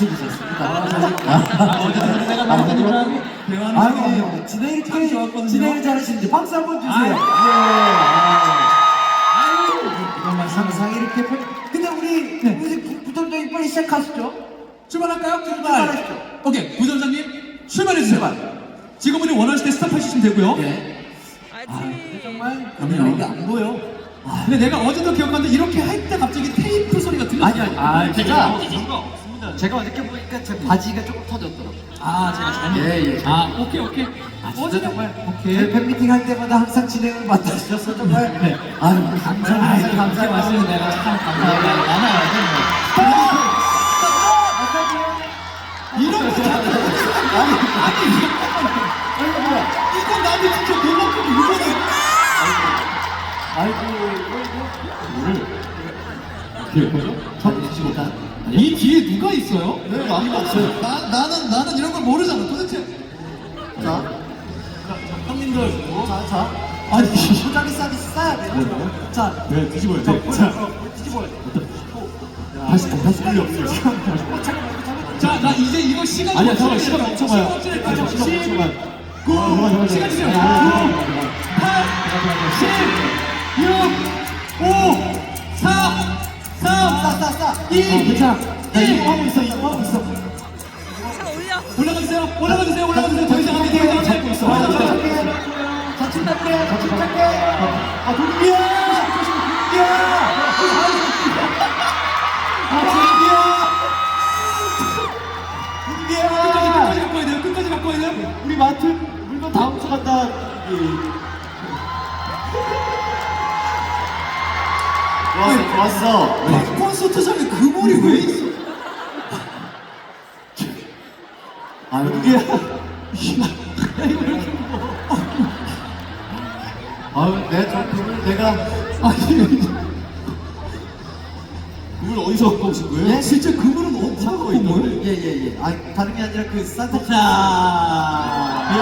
잘생기셨습니다. 아, 어쨌든 내가 남편이랑 대화는 아유, 진행을 참 좋았거든요. 진행을 잘하시는데 박수 한번 주세요. 아유. 예. 아. 이런 말씀 항상 이렇게 펼- 근데 우리 네. 우리 부장님 빨리 시작하시죠. 출발할까요? 출발하시죠. 오케이, 부점장님 출발해주세요. 지금분이 원하실 때 스탑하시면 되고요. 네. 아, 근데 정말 그럼요. 이게 안 보여. 아, 근데 내가 어제도 기억하는데 이렇게 할 때 갑자기 테이프 소리가 들렸어요. 아니 아니. 아, 제가 없습니다. 제가 어저께 보니까 제 바지가 조금 터졌더라고요. 아, 제가 잘못. 예, 예. 아, 오케이, 오케이. 아, 진짜 정말 오케이. 제 팬미팅 할 때마다 항상 진행을 맡아주셔서 정말 아유 감사합니다. 아이, 감사히 말씀을 내가 참 감사하게 많아요. 이런 거 아니 아니 아이고 뭐야. 이건 나도 진짜 놀랍고 이거는 아이고 이 뒤에 누가 있어요? 네, 아무도 없어요. 아, 나, 나는, 나는 이런 걸 모르잖아, 도대체. 자. 형님들. 자, 자. 아니, 포장이 싸게 싸야 돼. 네, 네. 자. 네, 뒤집어야 돼. 자. 네, 어, 뒤집어야 어. 돼. 다시, 다시 끌려. 어, 자, 나 이제 이거 시간 아니, 잠깐 시간 멈춰봐요. 시간 멈춰봐요. 9, 시간 주세요. 9, 8, 10, 6, 괜찮아. 나 일. 이거 하고 있어, 이거 하고 있어. 올라가 주세요. 올라가 주세요. 올라가 주세요. 더 이상 안 돼. 더 이상 안 돼. 잡고 있어. 더 이상 안 돼. 침착해. 자, 침착해. 자, 침착해. 아, 도둑이야! 끝까지 끝까지 바꿔야 돼요. 끝까지 바꿔야 돼요. 우리 마트 물건 다 훔쳐간다. 좋았어, 좋았어. 콘서트장에 그 물이 왜 있어? 아, 도둑이야. 아유, 내 점프를 내가 아니, 그걸 어디서 갖고 오신 거예요? 예? 진짜 그 물은 어디서 갖고 온 거예요? 예, 예, 예. 아, 다름이 아니라 그 산타. 자,